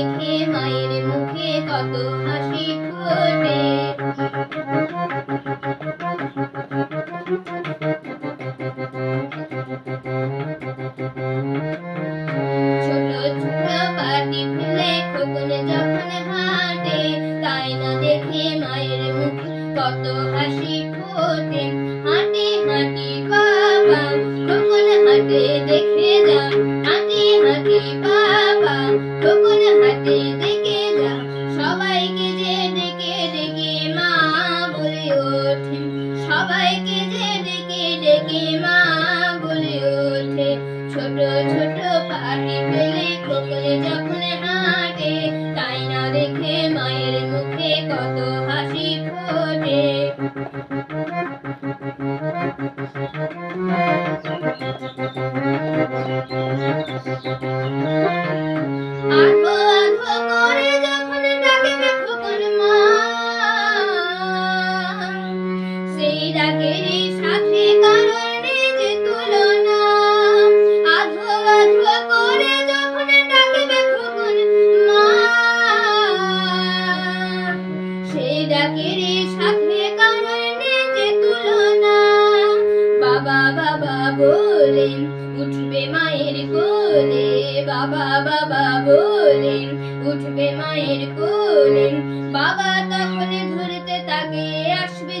দেখে মায়ের মুখে কত হাসি ফোটে। ছোট ছোট পাটি ফেলে খোকন যখন হাঁটে, তাই না দেখে মায়ের মুখে কত হাসি ফোটে। হাঁটে, হাঁটি বাবা, খোকন হাঁটে দেখে যা, হাঁটি হাঁটি বাবা। সবাইকে যে ডেকে ডেকে মা বলে ওঠে। ছোট ছোট পাটি ফেলে খোকনে যখন হাঁটে, তাই না দেখে মায়ের মুখে কত হাসি ফোটে। আধো আধো করে যখন ডাকেরই সাথে কারণে যে তুলনা। বাবা বাবা বলে উঠবে মায়ের কোলে। বাবা বাবা বলে উঠবে তখন ধরতে তাকে আসবে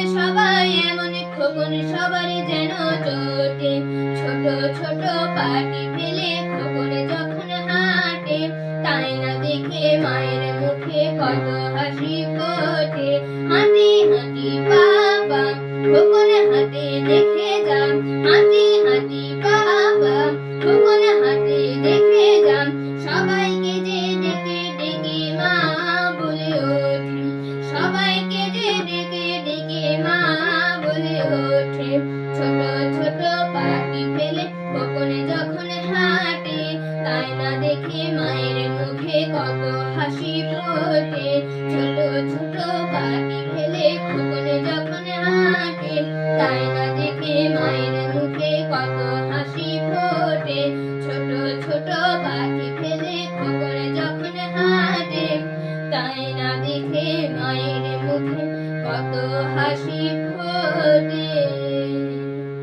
খোকন সবার যেন জোটে ছোট ছোট পাটি ফেলে খোকন যখন হাঁটে, তাই না দেখে মায়ের মুখে কত হাসি ফোটে। তাই না দেখে মায়ের মুখে কত হাসি ফোটে। ছোট ছোট পাটি ফেলে খোকনে যখন হাঁটে, তাই না দেখে মায়ের মুখে কত হাসি ফোটে। ছোট ছোট পাটি ফেলে খোকনে যখন হাঁটে দেখে মায়ের মুখে কত হাসি